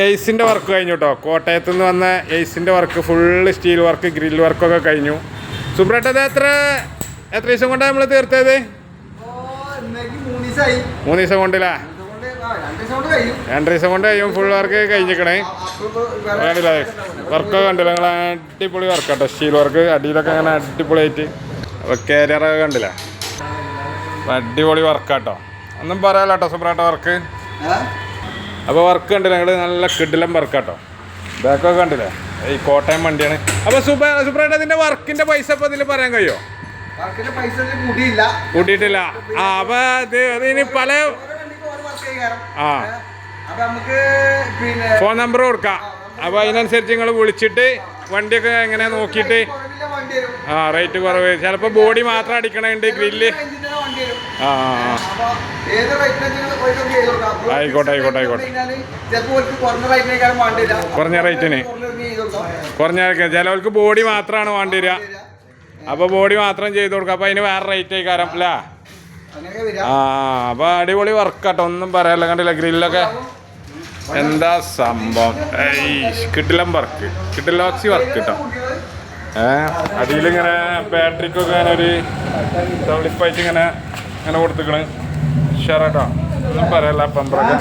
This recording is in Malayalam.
എയ്സിന്റെ വർക്ക് കഴിഞ്ഞു കേട്ടോ കോട്ടയത്ത് നിന്ന് വന്ന എയ്സിന്റെ work full steel work grill വർക്കൊക്കെ കഴിഞ്ഞു. സുബ്രട്ടത് എത്ര എത്ര ദിവസം കൊണ്ടാണ് നമ്മൾ തീർത്തത്? മൂന്ന് ദിവസം കൊണ്ടില്ല? രണ്ട് ദിവസം കൊണ്ട് കഴിയും ഫുൾ വർക്ക് കഴിഞ്ഞിക്കണേ. വർക്കൊക്കെ കണ്ടില്ല? നിങ്ങൾ അടിപൊളി വർക്ക് കേട്ടോ സ്റ്റീൽ വർക്ക് അടിയിലൊക്കെ അങ്ങനെ അടിപൊളിയായിട്ട്. കാരിയറൊക്കെ കണ്ടില്ല? അടിപൊളി അടിപൊളി വർക്കാട്ടോ ഒന്നും പറയാലോ കേട്ടോ സുബ്രാട്ട വർക്ക് അപ്പോൾ വർക്ക് കണ്ടില്ല? ഞങ്ങൾ നല്ല കിടിലം വർക്കാട്ടോ ബാക്കൊക്കെ കണ്ടില്ലേ? ഈ കോട്ടയം വണ്ടിയാണ്. അപ്പോൾ സുബ സുബ്രാട്ട ഇതിന്റെ വർക്കിന്റെ പൈസ ഇപ്പോൾ ഇതിൽ പറയാൻ കഴിയുമോ കൂടിയില്ല. കൂട്ടിയിട്ടില്ല ആ അപ്പോൾ ഇത് അതിന് പല വർക്ക് ആ. ഫോൺ നമ്പർ കൊടുക്കാം. അപ്പോൾ അതിനനുസരിച്ച് നിങ്ങൾ വിളിച്ചിട്ട് വണ്ടിയൊക്കെ എങ്ങനെ നോക്കിയിട്ട്? ആ റേറ്റ് കുറവ്. ചിലപ്പോൾ ബോഡി മാത്രം അടിക്കണുണ്ട് ഗ്രില്ല് ആ അപ്പൊ അപ്പൊ ആയിക്കോട്ടെ, ആയിക്കോട്ടെ, ആയിക്കോട്ടെ. കുറഞ്ഞ റേറ്റിന് കുറഞ്ഞ ചിലവർക്ക് ബോഡി മാത്രമാണ് വേണ്ടി വരിക. അപ്പോൾ ബോഡി മാത്രം ചെയ്ത് കൊടുക്കുക. അപ്പോൾ അതിന് വേറെ റേറ്റ് ആയിക്കാരം അല്ലേ? ആ അപ്പോൾ അടിപൊളി വർക്കാട്ടോ ഒന്നും പറയാനില്ല. കണ്ടില്ല? ഗ്രില്ലൊക്കെ എന്താ സംഭവം? കിട്ടില്ല വർക്ക് കിട്ടില്ല ഓക്സി വർക്ക് കേട്ടോ ഏഹ് അടിയിലിങ്ങനെ ബാറ്ററിക്കൊക്കെ ഇങ്ങനെ ഒരു ഡെവലപ്പായിട്ട് ഇങ്ങനെ ഇങ്ങനെ കൊടുത്തിക്കണ്. ഉഷാറാട്ടോ. ഒന്നും പറയല്ല പമ്പറൊക്കെ